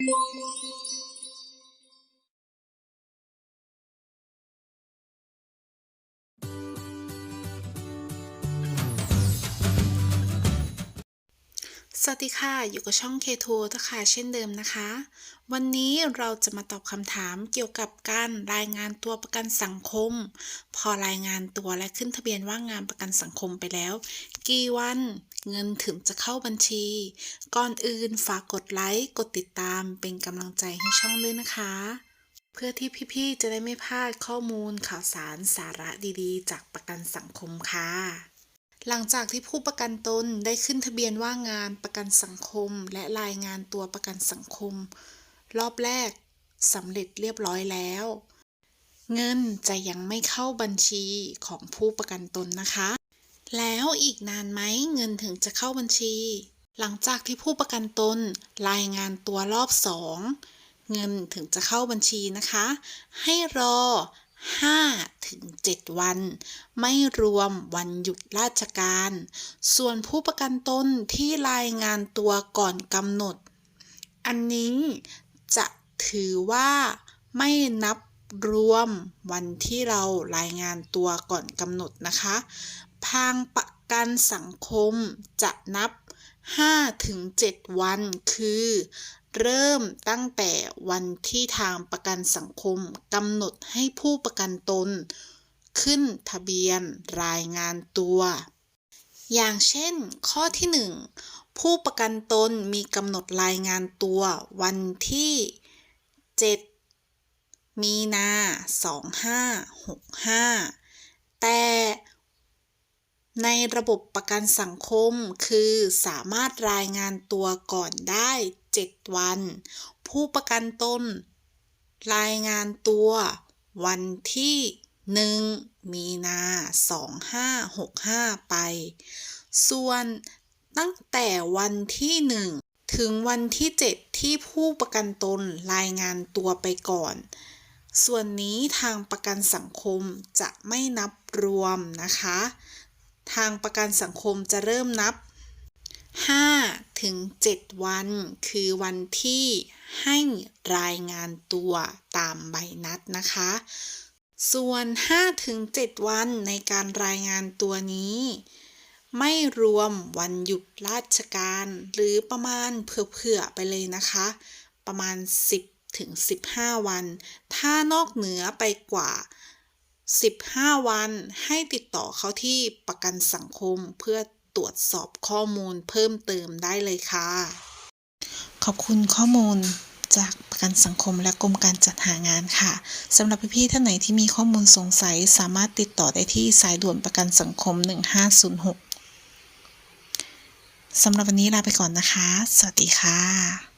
สวัสดีค่ะ อยู่กับช่อง K2 ทุกค่ะเช่นเดิมนะคะ วันนี้เราจะมาตอบคำถามเกี่ยวกับการรายงานตัวประกันสังคม พอรายงานตัวและขึ้นทะเบียนว่างงานประกันสังคมไปแล้ว กี่วัน เงินถึงจะเข้าบัญชี ก่อนอื่นฝากกดไลค์ กดติดตามเป็นกำลังใจให้ช่องด้วยนะคะ เพื่อที่พี่ๆจะได้ไม่พลาดข้อมูลข่าวสารสาระดีๆ จากประกันสังคมค่ะ หลังจากที่ผู้ประกันตนได้ขึ้นทะเบียนว่างงานประกันสังคม และรายงานตัวประกันสังคม รอบแรกสำเร็จเรียบร้อยแล้ว เงินจะยังไม่เข้าบัญชีของผู้ประกันตนนะคะ แล้วอีกนานไหมเงินถึงจะเข้าบัญชี หลังจากที่ผู้ประกันตนรายงานตัวรอบสองเงินถึงจะเข้าบัญชีนะคะ ให้รอ 5 ถึง 7 วัน ไม่รวมวันหยุดราชการ ส่วนผู้ประกันตนที่รายงานตัวก่อนกำหนด อันนี้จะถือว่าไม่นับรวมวันที่เรารายงานตัวก่อนกำหนดนะคะ ทางประกันสังคมจะนับ 5-7 วัน คือ เริ่มตั้งแต่วันที่ทางประกันสังคมกำหนดให้ผู้ประกันตน ขึ้นทะเบียนรายงานตัว อย่างเช่น ข้อที่ 1 ผู้ประกันตนมีกำหนดรายงานตัววันที่ 7 มีนา 2565 แต่ ในระบบประกันสังคมคือสามารถรายงานตัวก่อนได้ 7 วัน ผู้ประกันตนรายงานตัววันที่ 1 มีนา 2565 ไป ส่วนตั้งแต่วันที่ 1 ถึงวันที่ 7 ที่ผู้ประกันตนรายงานตัวไปก่อนส่วนนี้ทางประกันสังคมจะไม่นับรวมนะคะ ทางประกันสังคมจะเริ่มนับ 5 ถึง 7 วัน คือวันที่ให้รายงานตัวตามใบนัดนะคะ ส่วน 5 ถึง 7 วันในการรายงานตัวนี้ ไม่รวมวันหยุดราชการ หรือประมาณเผื่อๆไปเลยนะคะ ประมาณ 10 ถึง 15 วัน ถ้านอกเหนือไปกว่า 15 วันให้ติดต่อเขาที่ประกันสังคมเพื่อตรวจสอบข้อมูลเพิ่มเติมได้เลยค่ะ ขอบคุณข้อมูลจากประกันสังคมและกรมการจัดหางานค่ะสำหรับพี่ๆท่านไหนที่มีข้อมูลสงสัย สามารถติดต่อได้ที่สายด่วนประกันสังคม 1506สำหรับวันนี้ลาไปก่อนนะคะ สวัสดีค่ะ